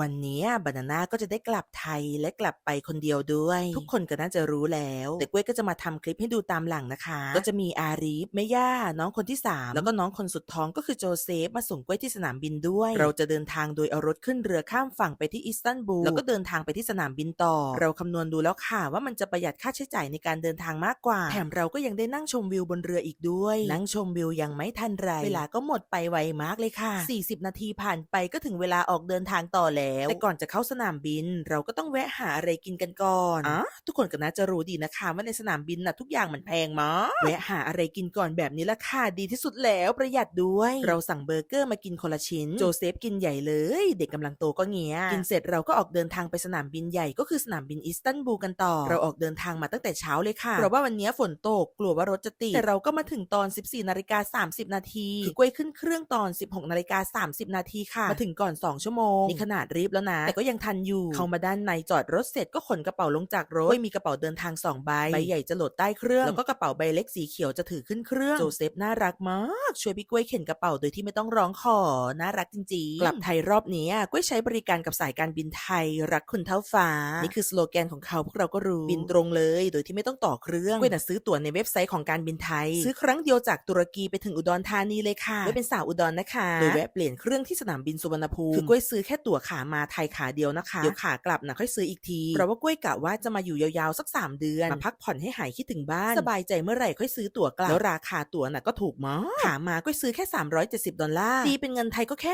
วันนี้บานาน่าก็จะได้กลับไทยและกลับไปคนเดียวด้วย ทุกคนก็น่าจะรู้แล้วแต่กล้วยก็จะมาทำคลิปให้ดูตามหลังนะคะ ก็จะมีอารีฟแม่ย่าน้องคนที่ 3 แล้วก็น้องคนสุดท้องก็คือโจเซฟมาส่งกล้วยที่สนามบินด้วย เราจะเดินทางโดยเอารถขึ้นเรือข้ามฝั่งไปที่อิสตันบูลแล้วก็เดินทางไปที่สนามบินต่อ เราคำนวณดูแล้วค่ะ ว่ามันจะประหยัดค่าใช้จ่ายในการเดินทางมากกว่าแถมเราก็ยังได้นั่งชมวิวบนเรืออีกด้วย นั่งชมวิวยังไม่ทันไรเวลาก็หมดไปไวมากเลยค่ะ 40 นาทีผ่านไปก็ถึงเวลาออกเดินทางต่อแล้ว แต่ก่อนจะเข้าสนามบิน เราก็ต้องแวะหาอะไรกินกันก่อนอะทุกคนก็น่าจะรู้ดีนะคะว่าในสนามบินน่ะทุกอย่างมันแพงมากแวะหาอะไรกินก่อนแบบนี้ละค่ะดีที่สุดแล้วประหยัดด้วย เราสั่งเบอร์เกอร์มากินคนละชิ้น โจเซฟกินใหญ่เลย เด็กกำลังโตก็เงี้ยกินเสร็จเราก็ออกเดินทางไปสนามบินใหญ่ก็คือสนามบินอิสตันบูลกันต่อ เราออกเดินทางมาตั้งแต่เช้าเลยค่ะเพราะว่าวันนี้ฝนตกกลัวว่ารถจะติดแต่เราก็มาถึงตอน 14นาฬิกา30 นาทีคือกล้วยขึ้นเครื่องตอน 16นาฬิกา30 นาทีค่ะมาถึงก่อน 2 ชั่วโมงนี่ขนาดรีบแล้วนะ แต่ก็ยังทันอยู่ เข้ามาด้านในจอดรถเสร็จก็ขนกระเป๋าลงจากรถมีกระเป๋าเดินทาง2ใบใบใหญ่จะโหลดใต้เครื่องแล้วก็กระเป๋าใบเล็กสีเขียวจะถือขึ้นเครื่องโจเซฟน่ารักมากช่วยพี่กล้วยเข็นกระเป๋าโดยที่ไม่ต้องร้องขอน่ารักจริงๆ กลับไทยรอบนี้กล้วยใช้บริการกับสายการบินไทย รักคุณเท่าฟ้า นี่คือสโลแกนของเขาพวกเราก็รู้บินตรงเลย โดยที่ไม่ต้องต่อเครื่องกล้วยน่ะซื้อตั๋วในเว็บไซต์ของการบินไทย ซื้อครั้งเดียวจากตุรกีไปถึงอุดรธานีเลยค่ะกล้วยเป็นสาวอุดรนะคะโดยแวะเปลี่ยนเครื่องที่สนามบินสุวรรณภูมิคือกล้วยซื้อแค่ตั๋วขามาไทยขาเดียวนะคะ เดี๋ยวขากลับนะค่อยซื้ออีกทีเพราะว่ากล้วยกะว่าจะมาอยู่ยาวๆสัก 3 เดือน มาพักผ่อนให้หายคิดถึงบ้าน สบายใจเมื่อไหร่ค่อยซื้อตั๋วกลับ แล้วราคาตั๋วน่ะก็ถูกมากขามาก็ซื้อแค่ 370 ดอลลาร์ตีเป็นเงินไทยก็แค่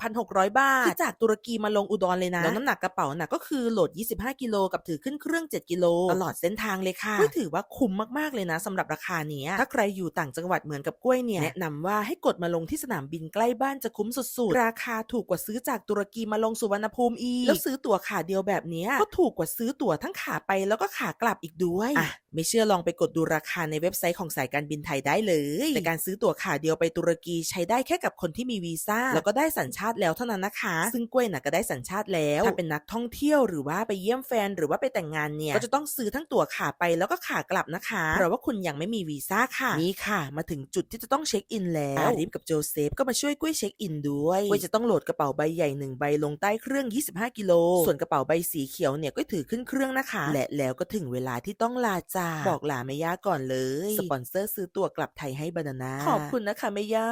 12,600 บาทคือจากตุรกีมาลงอุดรเลยนะแล้วน้ำหนักกระเป๋าน่ะก็คือโหลด 25 กิโลกับถือขึ้นเครื่อง 7 กิโลตลอดเส้นทางเลยค่ะกล้วยถือว่าคุ้มมากๆเลยนะสำหรับราคาเนี้ยถ้าใครอยู่ต่างจังหวัดเหมือนกับกล้วยเนี่ยแนะนำว่าให้กดมาลงที่สนามบินใกล้บ้านจะคุ้มสุดๆราคาถูกกว่าซื้อจากตุรกีมาลงสุวรรณภูมิอีกแล้วซื้อตั๋วขาเดียวแบบเนี้ยก็ถูกกว่าซื้อตั๋วทั้งขาไปแล้วก็ขากลับอีกด้วยอะไม่เชื่อลองไปกดดูราคาในเว็บไซต์ของสายการบินไทยได้เลยแต่การซื้อตั๋วขาเดียวไปตุรกีใช้ได้แค่กับคนที่มีวีซ่าแล้วก็ได้สัญชาติแล้วเท่านั้นนะคะ ซึ่งกล้วยน่ะก็ได้สัญชาติแล้วถ้าเป็นนักท่องเที่ยวหรือว่าไปเยี่ยมแฟนหรือว่าไปแต่งงานเนี่ยก็จะต้องซื้อทั้งตั๋วขาไปแล้วก็ขากลับนะคะเพราะว่าคุณยังไม่มีวีซ่าค่ะนี่ค่ะ มาถึงจุดที่จะต้องเช็คอินแล้วอาริฟกับโจเซฟก็มาช่วยกล้วยเช็คอินด้วยกล้วยจะต้องโหลดกระเป๋าใบใหญ่หนึ่งใบลงใต้เครื่อง 25 กิโล ส่วนกระเป๋าใบสีเขียวเนี่ยก็ถือขึ้นเครื่องนะคะ และแล้วก็ถึงเวลาที่ต้องลาจากบอกลาแม่ย่าก่อนเลย สปอนเซอร์ซื้อตั๋วกลับไทยให้บานาน่าขอบคุณนะคะแม่ย่า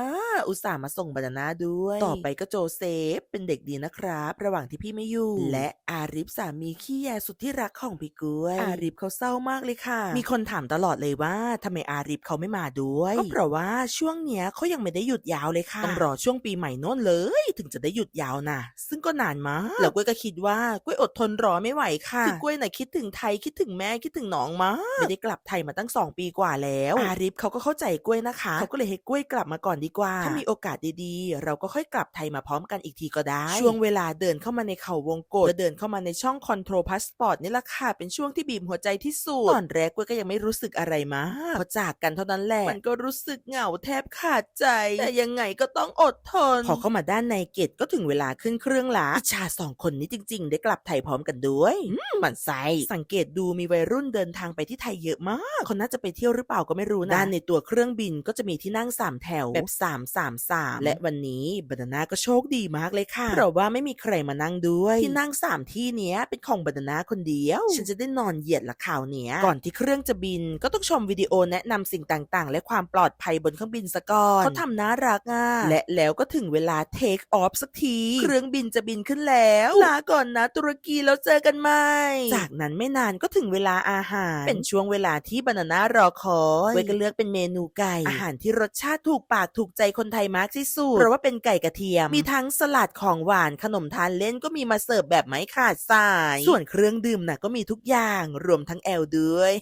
อุตส่าห์มาส่งบานาน่าด้วย ต่อไปก็โจเซฟเป็นเด็กดีนะครับ ระหว่างที่พี่ไม่อยู่ และอาริฟสามีขี้แยสุดที่รักของพี่กล้วยอาริฟเขาเศร้ามากเลยค่ะ มีคนถามตลอดเลยว่าทำไมอาริฟเขาไม่มาด้วยก็เพราะว่าช่วงเนี้ยเขายังไม่ได้หยุดยาวเลยค่ะต้องรอช่วงปีใหม่โน้นเลย ถึงจะได้หยุดยาวนะซึ่งก็นานมากแล้วกล้วยก็คิดว่ากล้วยอดทนรอไม่ไหวค่ะคือกล้วยน่ะคิดถึงไทยคิดถึงแม่คิดถึงน้องมากไม่ได้กลับไทยมาตั้ง2ปีกว่าแล้วอาริฟเขาก็เข้าใจกล้วยนะคะเขาก็เลยให้กล้วยกลับมาก่อนดีกว่า ถ้ามีโอกาสดีๆ เราก็ค่อยกลับไทยมาพร้อมกันอีกทีก็ได้ ช่วงเวลาเดินเข้ามาในเขาวงกตและเดินเข้ามาในช่องคอนโทรลพาสปอร์ตนี่แหละค่ะเป็นช่วงที่บีบหัวใจที่สุดตอนแรกกล้วยก็ยังไม่รู้สึกอะไรมากพอจากกันเท่านั้นแหละมันก็รู้สึกเหงาแทบขาดใจ แต่ยังไงก็ต้องอดทนพอเข้ามาด้านในเกตก็ถึงเวลาขึ้นเครื่องละอิจฉาสองคนนี้จริง ๆ ได้กลับไทยพร้อมกันด้วยอืมหมันไส้สังเกตดูมีวัยรุ่นเดินทางไปที่ไทยเยอะมาก คนน่าจะไปเที่ยวหรือเปล่าก็ไม่รู้นะด้านในตัวเครื่องบินก็จะมีที่นั่ง3แถวแบบ3 3 3และวันนี้บานาน่าก็โชคดีมากเลยค่ะเพราะว่าไม่มีใครมานั่งด้วยที่นั่ง3ที่เนี้ยเป็นของบานาน่าคนเดียว ฉันจะได้นอนเหยียดละข่าวเนี้ยก่อนที่เครื่องจะบินก็ต้องชมวิดีโอแนะนำสิ่งต่างๆ และความปลอดภัยบนเครื่องบินซะก่อนเขาทำน่ารักอะและแล้วก็ถึงเวลาเทคออฟสักที เครื่องบินจะบินขึ้นแล้ว ลาก่อนนะตุรกีแล้วเจอกันใหม่ จากนั้นไม่นานก็ถึงเวลาอาหาร เป็นช่วงเวลาที่บานาน่ารอคอยเวยก็เลือกเป็นเมนูไก่ อาหารที่รสชาติถูกปากถูกใจคนไทยมากที่สุดเพราะว่าเป็นไก่กระเทียม มีทั้งสลัดของหวานขนมทานเล่นก็มีมาเสิร์ฟแบบไม่ขาดสาย ส่วนเครื่องดื่มน่ะก็มีทุกอย่างรวมทั้งแอลด้วย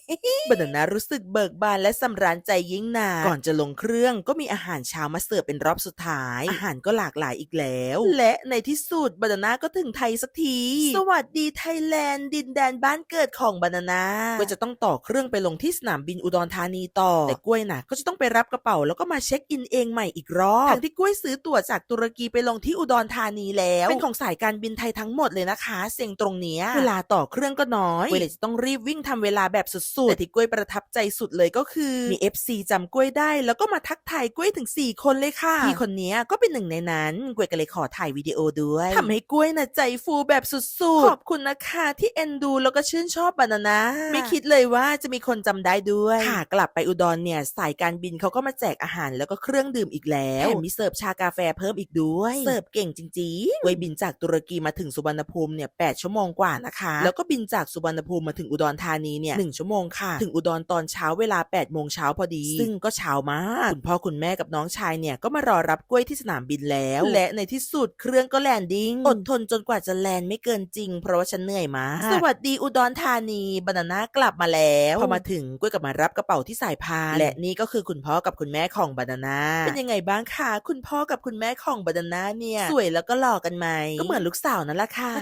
บานาน่ารู้สึกเบิกบานและสำราญใจยิ่งนาก่อนจะลงเครื่องก็มีอาหารเช้ามาเสิร์ฟเป็นรอบสุดท้าย อาหารก็หลากหลายอีกแล้ว และในที่สุดบานาน่าก็ถึงไทยสักที สวัสดีไทยแลนด์ดินแดนบ้านเกิดของบานาน่าก็จะต้องต่อเครื่องไปลงที่สนามบินอุดรธานีต่อ แต่กล้วยน่ะก็จะต้องไปรับกระเป๋าแล้วก็มาเช็คอินเองใหม่อีกรอบทั้งที่กล้วยซื้อตั๋วจากตุรกีไปลงที่อุดรธานีแล้ว เป็นของสายการบินไทยทั้งหมดเลยนะคะเซ็งตรงเนี้ยเวลาต่อเครื่องก็น้อยกล้วยเลยจะต้องรีบวิ่งทำเวลาแบบสุดๆแต่ที่กล้วยประทับใจสุดเลยก็คือมี FC จำกล้วยได้ แล้วก็มาทักทายกล้วยถึง 4 คนเลยค่ะพี่คนเนี้ยก็เป็นหนึ่งในนั้นกล้วยก็เลยขอถ่ายวิดีโอด้วยทำให้ให้กล้วยนะใจฟูแบบสุดๆ ขอบคุณนะคะที่เอ็นดูแล้วก็ชื่นชอบบานานาไม่คิดเลยว่าจะมีคนจำได้ด้วยค่ะกลับไปอุดรเนี่ยสายการบินเขาก็มาแจกอาหารแล้วก็เครื่องดื่มอีกแล้วแถมมีเสิร์ฟชากาแฟเพิ่มอีกด้วยเสิร์ฟเก่งจริงๆกล้วยบินจากตุรกีมาถึงสุวรรณภูมิเนี่ยแชั่วโมงกว่านะคะ แล้วก็บินจากสุวรรณภูมิมาถึงอุดรธานีเนี่ยหนึ่งชั่วโมงค่ะ ถึงอุดรตอนเช้าเวลา8ปดโมงเช้าพอดี ซึ่งก็เช้ามากคุณพ่อคุณแม่กับน้องชายเนี่ยก็มารอรับกล้วยที่สนามบินแล้ว และในที่สุดเครื่องก็แลนดิ้งอดทนจนกว่าจะแลนไม่เกินจริง เพราะว่าฉันเหนื่อยมากสวัสดีอุดรธานีบานาน่ากลับมาแล้วพอมาถึงกล้วยกับมารับกระเป๋าที่สายพานและนี่ก็คือคุณพ่อกับคุณแม่ของบานาน่าเป็นยังไงบ้างคะคุณพ่อกับคุณแม่ของบานาน่าเนี่ย สวยแล้วก็หล่อกันไหมก็เหมือนลูกสาวนั่นแหละค่ะ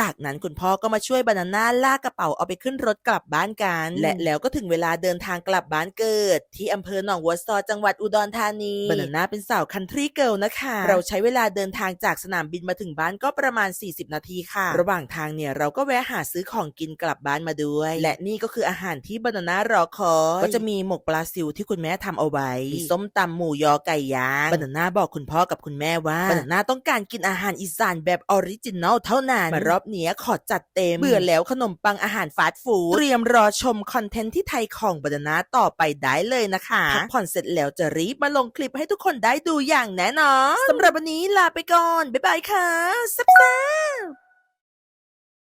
จากนั้นคุณพ่อก็มาช่วยบานาน่าลากกระเป๋าเอาไปขึ้นรถกลับบ้านกัน และแล้วก็ถึงเวลาเดินทางกลับบ้านเกิด ที่อำเภอหนองวัวซอจังหวัดอุดรธานีบานาน่าเป็นสาวคันทรีเกิลนะคะ เราใช้เวลาเดินทางจากสนามบินมาถึงบ้านก็ประมาณ 40 นาทีค่ะ ระหว่างทางเนี่ยเราก็แวะหาซื้อของกินกลับบ้านมาด้วย และนี่ก็คืออาหารที่บานาน่ารอคอยก็จะมีหมกปลาซิวที่คุณแม่ทำเอาไว้มีส้มตำหมูยอไก่ย่างบานาน่าบอกคุณพ่อกับคุณแม่ว่าบานาน่าต้องการกินอาหารอีสานแบบออริจินอลเท่านั้นมารอบเนี้ยขอจัดเต็ม เบื่อแล้วขนมปังอาหารฟาสต์ฟู้ด เตรียมรอชมคอนเทนต์ที่ไทยของบานาน่าต่อไปได้เลยนะคะพักผ่อนเสร็จแล้วจะรีบมาลงคลิปให้ทุกคนได้ดูอย่างแน่นอนสำหรับวันนี้ลาไปก่อน บ๊ายบายค่ะซับ